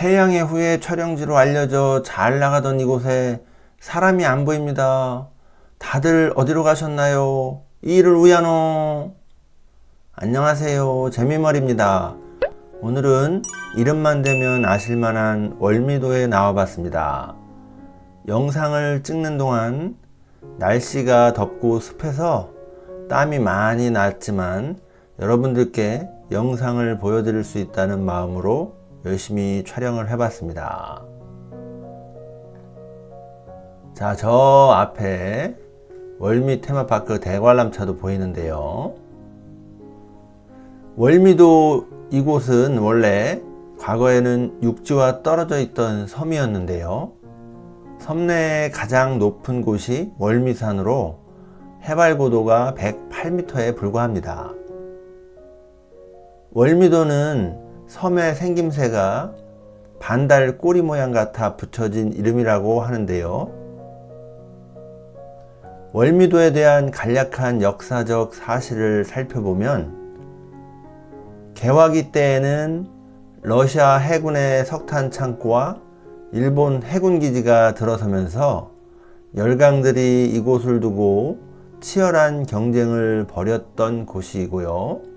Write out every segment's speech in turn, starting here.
태양의 후예 촬영지로 알려져 잘 나가던 이곳에 사람이 안 보입니다. 다들 어디로 가셨나요? 이를 우야노. 안녕하세요. 재미머리입니다. 오늘은 이름만 되면 아실만한 월미도에 나와봤습니다. 영상을 찍는 동안 날씨가 덥고 습해서 땀이 많이 났지만 여러분들께 영상을 보여드릴 수 있다는 마음으로 열심히 촬영을 해봤습니다. 자, 저 앞에 월미 테마파크 대관람차도 보이는데요. 월미도 이곳은 원래 과거에는 육지와 떨어져 있던 섬이었는데요. 섬 내에 가장 높은 곳이 월미산으로 해발 고도가 108m에 불과합니다. 월미도는 섬의 생김새가 반달 꼬리 모양 같아 붙여진 이름이라고 하는데요. 월미도에 대한 간략한 역사적 사실을 살펴보면 개화기 때에는 러시아 해군의 석탄 창고와 일본 해군 기지가 들어서면서 열강들이 이곳을 두고 치열한 경쟁을 벌였던 곳이고요.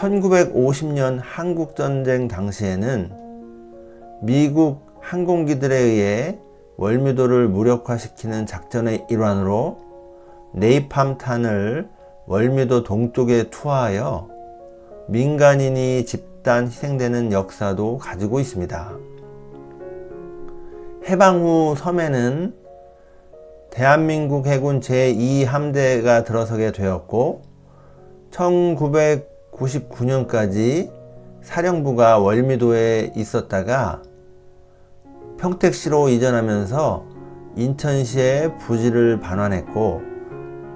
1950년 한국전쟁 당시에는 미국 항공기들에 의해 월미도를 무력화시키는 작전의 일환으로 네이팜탄을 월미도 동쪽에 투하하여 민간인이 집단 희생되는 역사도 가지고 있습니다. 해방 후 섬에는 대한민국 해군 제2함대가 들어서게 되었고 1999년까지 사령부가 월미도에 있었다가 평택시로 이전하면서 인천시의 부지를 반환했고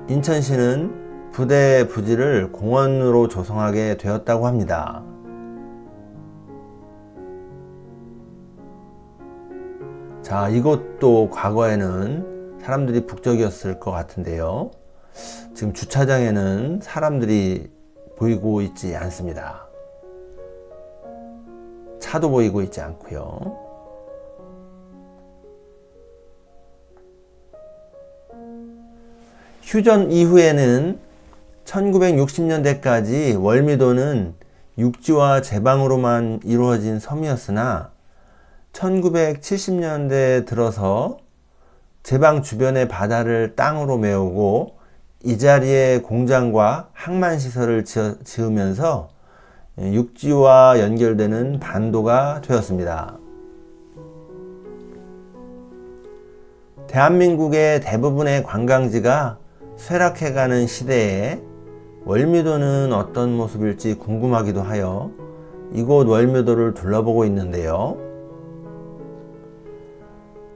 인천시는 부대 부지를 공원으로 조성하게 되었다고 합니다. 자, 이것도 과거에는 사람들이 북적이었을 것 같은데요. 지금 주차장에는 사람들이 보이고 있지 않습니다. 차도 보이고 있지 않고요. 휴전 이후에는 1960년대까지 월미도는 육지와 제방으로만 이루어진 섬이었으나 1970년대 들어서 제방 주변의 바다를 땅으로 메우고 이 자리에 공장과 항만 시설을 지으면서 육지와 연결되는 반도가 되었습니다. 대한민국의 대부분의 관광지가 쇠락해가는 시대에 월미도는 어떤 모습일지 궁금하기도 하여 이곳 월미도를 둘러보고 있는데요.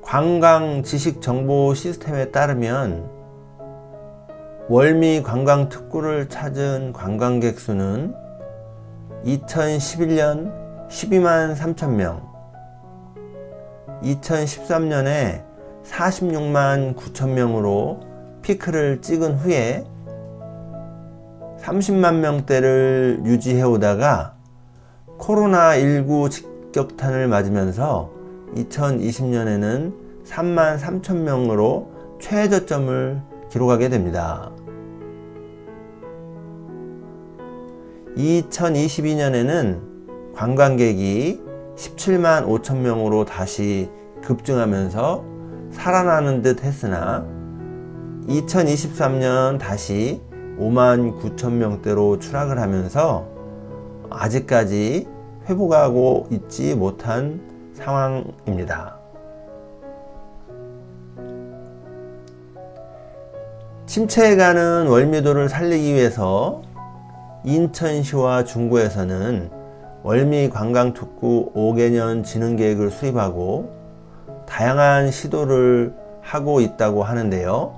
관광 지식 정보 시스템에 따르면 월미 관광 특구를 찾은 관광객 수는 2011년 12만 3천 명, 2013년에 46만 9천 명으로 피크를 찍은 후에 30만 명대를 유지해 오다가 코로나19 직격탄을 맞으면서 2020년에는 3만 3천 명으로 최저점을 기록하게 됩니다. 2022년에는 관광객이 17만 5천 명으로 다시 급증하면서 살아나는 듯 했으나 2023년 다시 5만 9천 명대로 추락을 하면서 아직까지 회복하고 있지 못한 상황입니다. 침체해가는 월미도를 살리기 위해서 인천시와 중구에서는 월미 관광 특구 5개년 진흥 계획을 수립하고 다양한 시도를 하고 있다고 하는데요.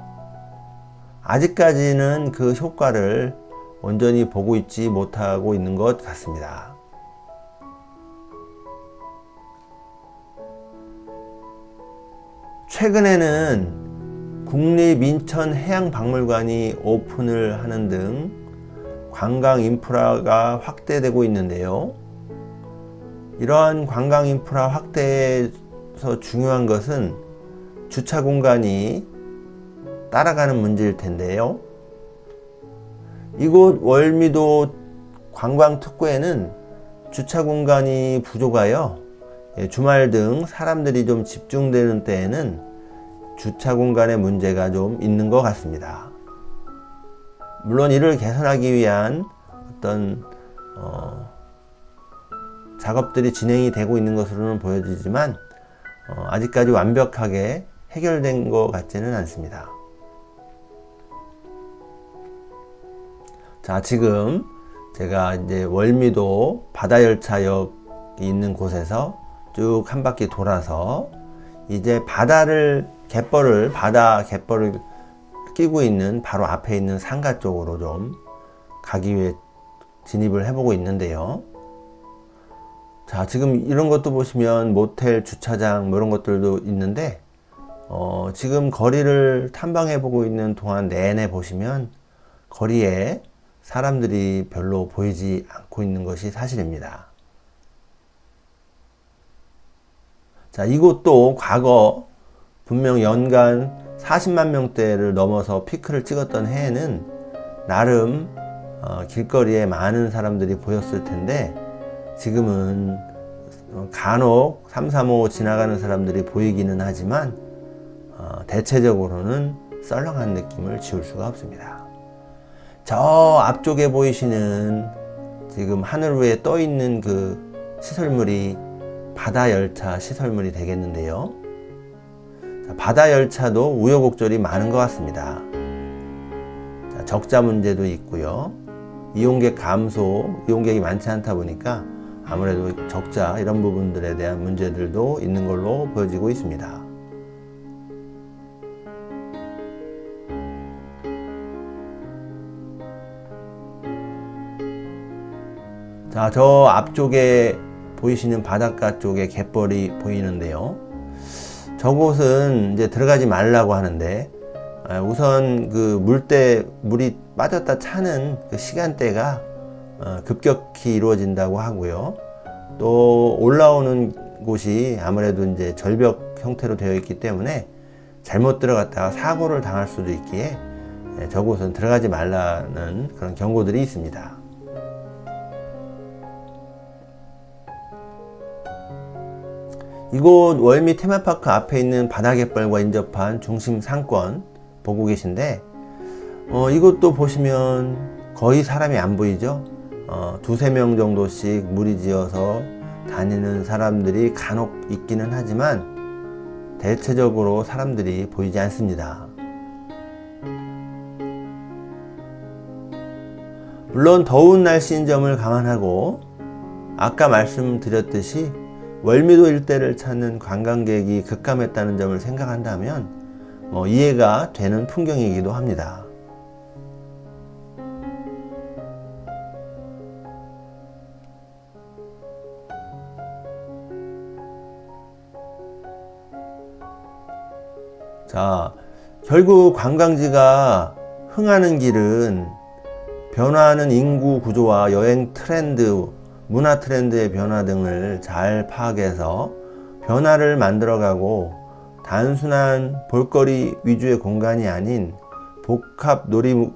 아직까지는 그 효과를 온전히 보고 있지 못하고 있는 것 같습니다. 최근에는 국립인천해양박물관이 오픈을 하는 등 관광 인프라가 확대되고 있는데요. 이러한 관광 인프라 확대에서 중요한 것은 주차 공간이 따라가는 문제일 텐데요. 이곳 월미도 관광 특구에는 주차 공간이 부족하여 예, 주말 등 사람들이 좀 집중되는 때에는 주차 공간의 문제가 좀 있는 것 같습니다. 물론 이를 개선하기 위한 어떤 어, 작업들이 진행이 되고 있는 것으로는 보여지지만 어, 아직까지 완벽하게 해결된 것 같지는 않습니다. 자, 지금 제가 이제 월미도 바다 열차역이 있는 곳에서 쭉 한 바퀴 돌아서 이제 바다를 갯벌을 바다 갯벌을 끼고 있는 바로 앞에 있는 상가 쪽으로 좀 가기 위해 진입을 해보고 있는데요. 자, 지금 이런 것도 보시면 모텔 주차장 뭐 이런 것들도 있는데 어, 지금 거리를 탐방해 보고 있는 동안 내내 보시면 거리에 사람들이 별로 보이지 않고 있는 것이 사실입니다. 자, 이곳도 과거 분명 연간 40만 명대를 넘어서 피크를 찍었던 해에는 나름 어, 길거리에 많은 사람들이 보였을 텐데 지금은 어, 간혹 335 지나가는 사람들이 보이기는 하지만 어, 대체적으로는 썰렁한 느낌을 지울 수가 없습니다. 저 앞쪽에 보이시는 지금 하늘 위에 떠 있는 그 시설물이 바다 열차 시설물이 되겠는데요. 자, 바다 열차도 우여곡절이 많은 것 같습니다. 자, 적자 문제도 있고요. 이용객 감소, 이용객이 많지 않다 보니까 아무래도 적자 이런 부분들에 대한 문제들도 있는 걸로 보여지고 있습니다. 자, 저 앞쪽에 보이시는 바닷가 쪽에 갯벌이 보이는데요. 저곳은 이제 들어가지 말라고 하는데 아, 우선 그 물때 물이 빠졌다 차는 그 시간대가 어, 급격히 이루어진다고 하고요. 또 올라오는 곳이 아무래도 이제 절벽 형태로 되어 있기 때문에 잘못 들어갔다가 사고를 당할 수도 있기에 예, 저곳은 들어가지 말라는 그런 경고들이 있습니다. 이곳 월미 테마파크 앞에 있는 바다갯벌과 인접한 중심 상권 보고 계신데 어, 이곳도 보시면 거의 사람이 안 보이죠? 어, 두세 명 정도씩 무리지어서 다니는 사람들이 간혹 있기는 하지만 대체적으로 사람들이 보이지 않습니다. 물론 더운 날씨인 점을 감안하고 아까 말씀드렸듯이 월미도 일대를 찾는 관광객이 급감했다는 점을 생각한다면 뭐 이해가 되는 풍경이기도 합니다. 자, 결국 관광지가 흥하는 길은 변화하는 인구 구조와 여행 트렌드, 문화 트렌드의 변화 등을 잘 파악해서 변화를 만들어가고 단순한 볼거리 위주의 공간이 아닌 복합 놀이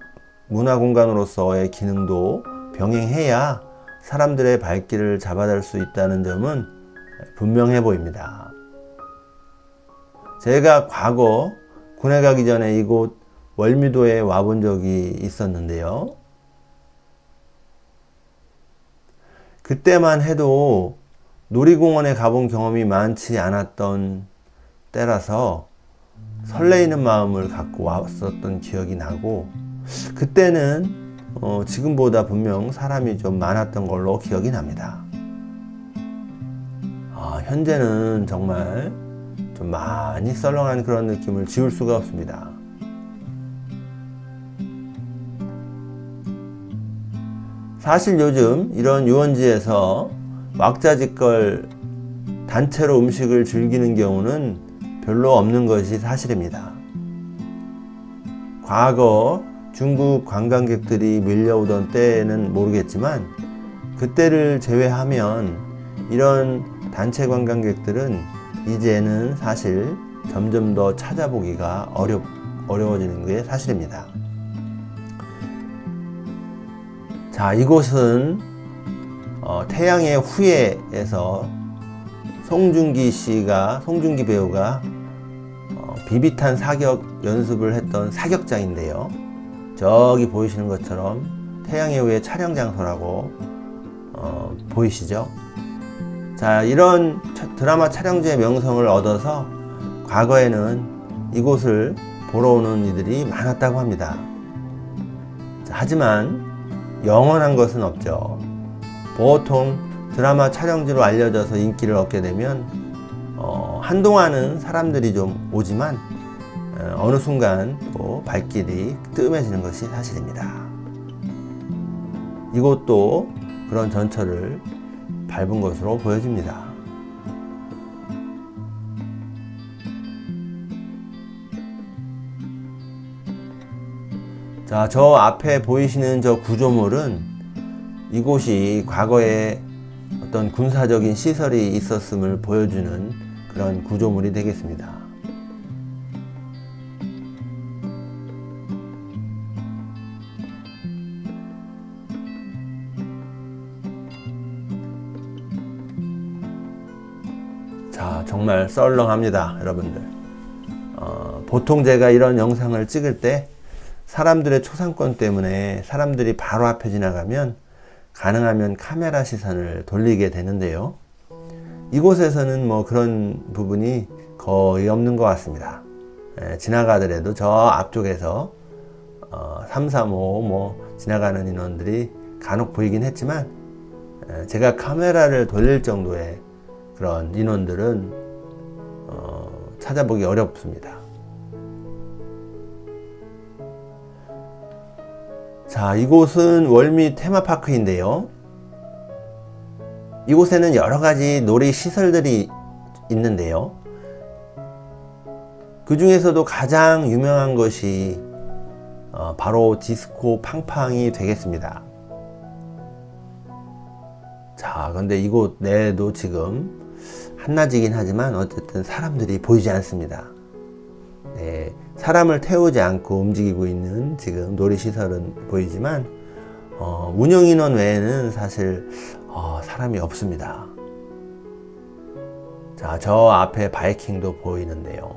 문화 공간으로서의 기능도 병행해야 사람들의 발길을 잡아달 수 있다는 점은 분명해 보입니다. 제가 과거 군에 가기 전에 이곳 월미도에 와본 적이 있었는데요. 그때만 해도 놀이공원에 가본 경험이 많지 않았던 때라서 설레이는 마음을 갖고 왔었던 기억이 나고 그때는 어 지금보다 분명 사람이 좀 많았던 걸로 기억이 납니다. 아, 현재는 정말 좀 많이 썰렁한 그런 느낌을 지울 수가 없습니다. 사실 요즘 이런 유원지에서 왁자지껄 단체로 음식을 즐기는 경우는 별로 없는 것이 사실입니다. 과거 중국 관광객들이 밀려오던 때는 모르겠지만 그때를 제외하면 이런 단체 관광객들은 이제는 사실 점점 더 찾아보기가 어려, 어려워지는 게 사실입니다. 자, 이곳은 어, 태양의 후예에서 송중기 씨가, 송중기 배우가 어, 비비탄 사격 연습을 했던 사격장인데요. 저기 보이시는 것처럼 태양의 후예 촬영 장소라고 어, 보이시죠? 자, 이런 차- 드라마 촬영지의 명성을 얻어서 과거에는 이곳을 보러 오는 이들이 많았다고 합니다. 자, 하지만 영원한 것은 없죠. 보통 드라마 촬영지로 알려져서 인기를 얻게 되면 어, 한동안은 사람들이 좀 오지만 어, 어느 순간 또 발길이 뜸해지는 것이 사실입니다. 이곳도 그런 전철을 밟은 것으로 보여집니다. 자, 저 앞에 보이시는 저 구조물은 이곳이 과거에 어떤 군사적인 시설이 있었음을 보여주는 그런 구조물이 되겠습니다. 자, 정말 썰렁합니다, 여러분들. 어, 보통 제가 이런 영상을 찍을 때 사람들의 초상권 때문에 사람들이 바로 앞에 지나가면 가능하면 카메라 시선을 돌리게 되는데요. 이곳에서는 뭐 그런 부분이 거의 없는 것 같습니다. 예, 지나가더라도 저 앞쪽에서 어, 335 뭐 지나가는 인원들이 간혹 보이긴 했지만 예, 제가 카메라를 돌릴 정도의 그런 인원들은 어, 찾아보기 어렵습니다. 자, 이곳은 월미 테마파크인데요. 이곳에는 여러 가지 놀이 시설들이 있는데요. 그 중에서도 가장 유명한 것이 어, 바로 디스코 팡팡이 되겠습니다. 자, 근데 이곳 내에도 지금 한낮이긴 하지만 어쨌든 사람들이 보이지 않습니다. 네, 사람을 태우지 않고 움직이고 있는 지금 놀이시설은 보이지만 어, 운영 인원 외에는 사실 어, 사람이 없습니다. 자, 저 앞에 바이킹도 보이는데요.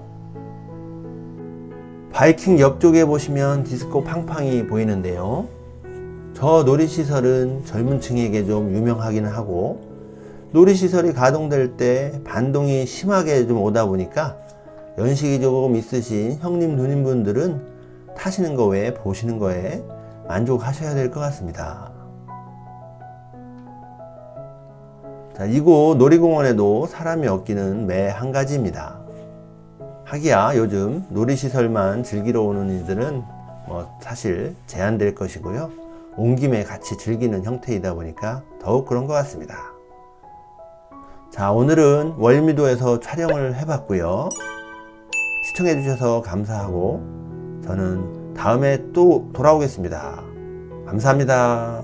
바이킹 옆쪽에 보시면 디스코 팡팡이 보이는데요. 저 놀이시설은 젊은 층에게 좀 유명하기는 하고 놀이시설이 가동될 때 반동이 심하게 좀 오다 보니까 연식이 조금 있으신 형님 누님 분들은 타시는 거 외에 보시는 거에 만족하셔야 될 것 같습니다. 자, 이곳 놀이공원에도 사람이 없기는 매 한 가지입니다. 하기야 요즘 놀이시설만 즐기러 오는 이들은 뭐 사실 제한될 것이고요. 온 김에 같이 즐기는 형태이다 보니까 더욱 그런 것 같습니다. 자, 오늘은 월미도에서 촬영을 해봤고요. 시청해주셔서 감사하고 저는 다음에 또 돌아오겠습니다. 감사합니다.